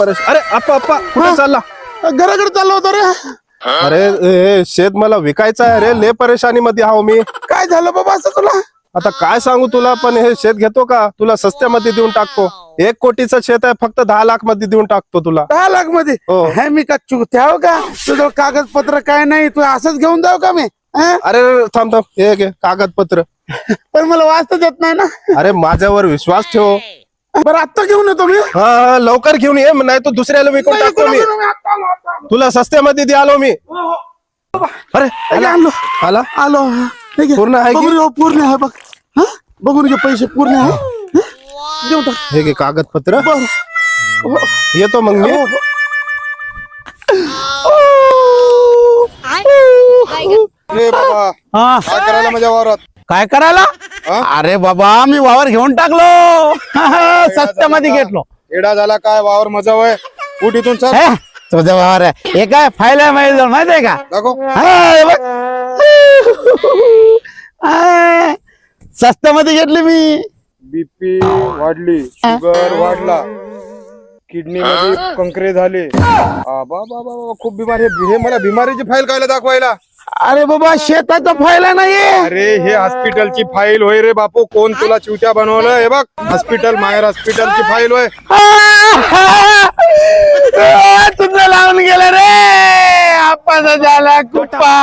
अरे आप्पा आप्पा कुठे चालला? घराकडे चाललो होतो रे. अरे हे शेत मला विकायचं आहे रे ले परेशानी मध्ये आहो मी. काय झालं बाबा असं तुला? आता काय सांगू तुला पण हे शेत घेतो का? तुला सस्त्यामध्ये देऊन टाकतो. एक कोटीचं शेत आहे फक्त दहा लाखमध्ये देऊन टाकतो तुला. दहा लाखमध्ये हो. हे मी का चुकत्याव का? तुझं कागदपत्र काय नाही तू असंच घेऊन जाऊ का मी? हं? अरे थांब थांब. हे घे कागदपत्र. पण मला वाचता येत नाही ना. अरे माझ्यावर विश्वास ठेव. बरं आत्ता घेऊन येतो मी. हा हा लवकर घेऊन ये नाही तो दुसऱ्याला विकून टाकतो मी. आत्ता आलो, आत्ता आलो. तुला सस्त्यामध्ये द्यालो मी. अरे हे. घे, आणलो आला. आलो. हे. घे. पूर्ण आहे की? बघून घे, हो, पूर्ण आहे बघ. हं? बघून घे पैसे पूर्ण आहे. हं? टाक. हे घे कागदपत्र. बरं. हो, येतो मग मी. हो, हो. रे बाबा. हा. काय करायला माझ्या वावरात? काय करायला? अरे बाबा मी वावर घेऊन टाकलो. सस्त्यामध्ये घेतलो. एडा झाला काय? वावर मजा वय उठ इथून हे, तुझं वावर आहे. हे काय? फायला माहिती माहितीये का? दाखव. हा, हे बघ. हा, स्वस्तामध्ये घेतली मी. बीपी वाढली शुगर वाढला. किडनी मध्ये कंकरे झाले. आ, बा बा बा बा, खूप बिमारी हे मला बिमारीची फाईल कायला दाखवायला? अरे बाबा शेताचा फायला नाहीये. अरे हे हॉस्पिटलची फाईल होय रे बापू. कोण तुला चिवत्या बनवलं हे बघ हॉस्पिटल माहेर हॉस्पिटलची फाईल होय. आ, तुझं लावून गेलं रे. आपण झाला कुप्पा